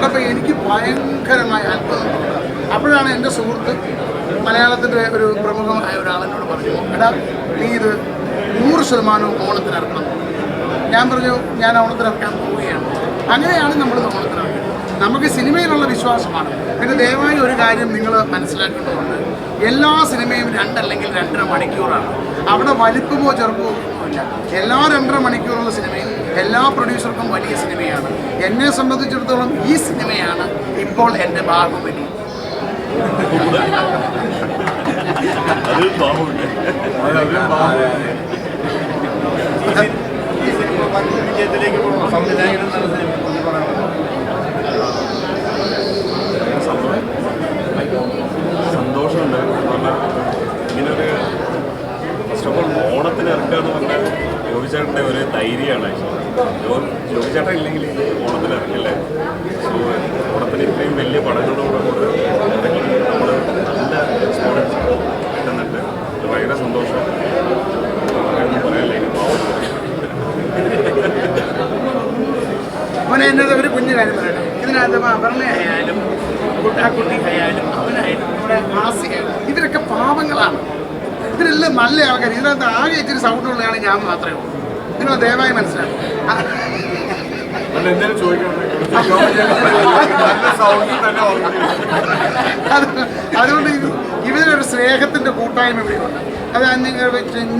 കണ്ടപ്പോൾ എനിക്ക് ഭയങ്കരമായ അത്ഭുതം. അപ്പോഴാണ് എന്റെ സുഹൃത്ത് മലയാളത്തിന്റെ ഒരു പ്രമുഖമായ ഒരാളെന്നോട് പറഞ്ഞു എടാ നീ ഇത് നൂറ് ശതമാനവും ഓണത്തിന് ഇറക്കണം. ഞാൻ പറഞ്ഞു ഞാൻ ഓണത്തിന് ഇറക്കാൻ പോവുകയാണ്. അങ്ങനെയാണ് നമ്മൾ ഓണത്തിനിറക്കുന്നത് നമുക്ക് സിനിമയിലുള്ള വിശ്വാസമാണ്. പിന്നെ ദയവായി ഒരു കാര്യം നിങ്ങൾ മനസ്സിലാക്കേണ്ടതുണ്ട്. എല്ലാ സിനിമയും രണ്ടല്ലെങ്കിൽ രണ്ടര മണിക്കൂറാണ്. അവിടെ വലിപ്പമോ ചെറുപ്പമോ ഒന്നുമില്ല. എല്ലാ രണ്ടര മണിക്കൂറുള്ള സിനിമയും എല്ലാ പ്രൊഡ്യൂസർക്കും വലിയ സിനിമയാണ്. എന്നെ സംബന്ധിച്ചിടത്തോളം ഈ സിനിമയാണ് ഇപ്പോൾ എന്റെ ബാഹുബലി സംവിധായകൻ എന്നുള്ള സിനിമയെ കുറിച്ച് പറയാനുള്ളത് സന്തോഷമുണ്ട് കാരണം ഇങ്ങനൊരു ഫസ്റ്റ് ഓഫ് ഓൾ ഓണത്തിന് ഇറക്കുക എന്ന് പറഞ്ഞാൽ ജോബിച്ചേട്ടന്റെ ഒരു ധൈര്യമാണ് ജോബിച്ചേട്ടൻ ഇല്ലെങ്കിൽ ഇത് ഓണത്തിന് ഇറക്കില്ലേ സോ ഓണത്തിന് ഇത്രയും വലിയ പടങ്ങളോട് കൂടെ ഇറങ്ങി നമ്മൾ നല്ല റെസ്പോൺസ് കിട്ടുന്നുണ്ട് ഭയങ്കര സന്തോഷം. അവനെ എന്നത് ഒരു കുഞ്ഞു കാര്യം പറയട്ടെ. ഇതിനകത്ത് അപർണയായാലും കുട്ടാക്കുട്ടി ആയാലും അവനായാലും നമ്മുടെ ആസിയായാലും ഇവരൊക്കെ പാപങ്ങളാണ് ഇവരെല്ലാം നല്ല ആൾക്കാർ ഇതിനകത്ത് ആകെ ഇച്ചിരി സൗണ്ട് ഉള്ളതാണ് ഞാൻ മാത്രമേ ഉള്ളൂ. നിങ്ങൾ ദയവായി മനസ്സിലാക്കും അതുകൊണ്ട് ഇത് ഇവരൊരു സ്നേഹത്തിന്റെ കൂട്ടായ്മ ഇവിടെയുണ്ട്. അത്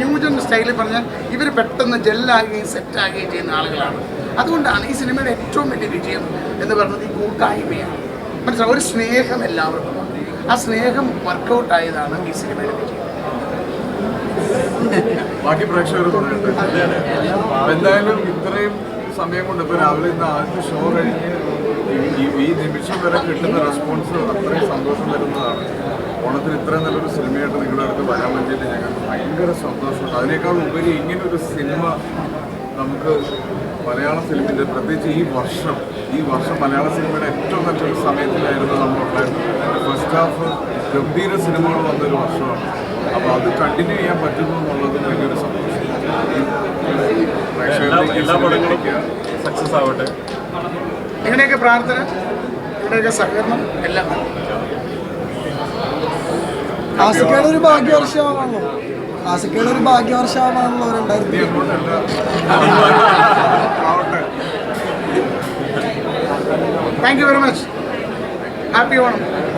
ന്യൂജൻ സ്റ്റൈലിൽ പറഞ്ഞാൽ ഇവർ പെട്ടെന്ന് ജെല്ലാകുകയും സെറ്റാകുകയും ചെയ്യുന്ന ആളുകളാണ്. അതുകൊണ്ടാണ് ഈ സിനിമയുടെ ഏറ്റവും വലിയ വിജയം എന്ന് പറയുന്നത് ഈ കൂട്ടായ്മയാണ്. മനസ്സിലാവും ഒരു സ്നേഹം എല്ലാവർക്കും ആ സ്നേഹം വർക്കൗട്ടായതാണ് ഈ സിനിമയുടെ വിജയം. ബാക്കി പ്രേക്ഷകർ പറയട്ടെ എന്തായാലും ഇത്രയും സമയം കൊണ്ട് ഇപ്പൊ രാവിലെ ഇന്ന് ആദ്യത്തെ ഷോ കഴിഞ്ഞ് ഈ- നിമിഷം വരെ കിട്ടുന്ന റെസ്പോൺസ് അത്രയും സന്തോഷം തരുന്നതാണ്. ഓണത്തിന് ഇത്രയും നല്ലൊരു സിനിമയായിട്ട് നിങ്ങളുടെ അടുത്ത് വരാൻ വേണ്ടിയിട്ട് ഞങ്ങൾക്ക് ഭയങ്കര സന്തോഷമുണ്ട്. അതിനേക്കാൾ ഉപരി ഒരു സിനിമ നമുക്ക് മലയാള സിനിമയുടെ പ്രത്യേകിച്ച് ഈ വർഷം ഈ വർഷം മലയാള സിനിമയുടെ ഏറ്റവും നല്ലൊരു സമയത്തിലായിരുന്നു നമ്മളുണ്ടായിരുന്നത് ഫസ്റ്റ് ഹാഫ് ഗംഭീര സിനിമകൾ വന്നൊരു വർഷമാണ്. അപ്പോൾ അത് കണ്ടിന്യൂ ചെയ്യാൻ പറ്റുന്നു എന്നുള്ളത് വലിയൊരു സന്തോഷം. സക്സസ് ആവട്ടെ. നിങ്ങളുടെയൊക്കെ പ്രാർത്ഥന? ഇവിടെയൊക്കെ സഹകരണം? എല്ലാം. ആസിക്കയുടെ ഒരു ഭാഗ്യവർഷമാണല്ലോ. ആസിക്കയുടെ ഒരു ഭാഗ്യവർഷമാണല്ലോ രണ്ടായിരത്തി thank you very much happy Onam.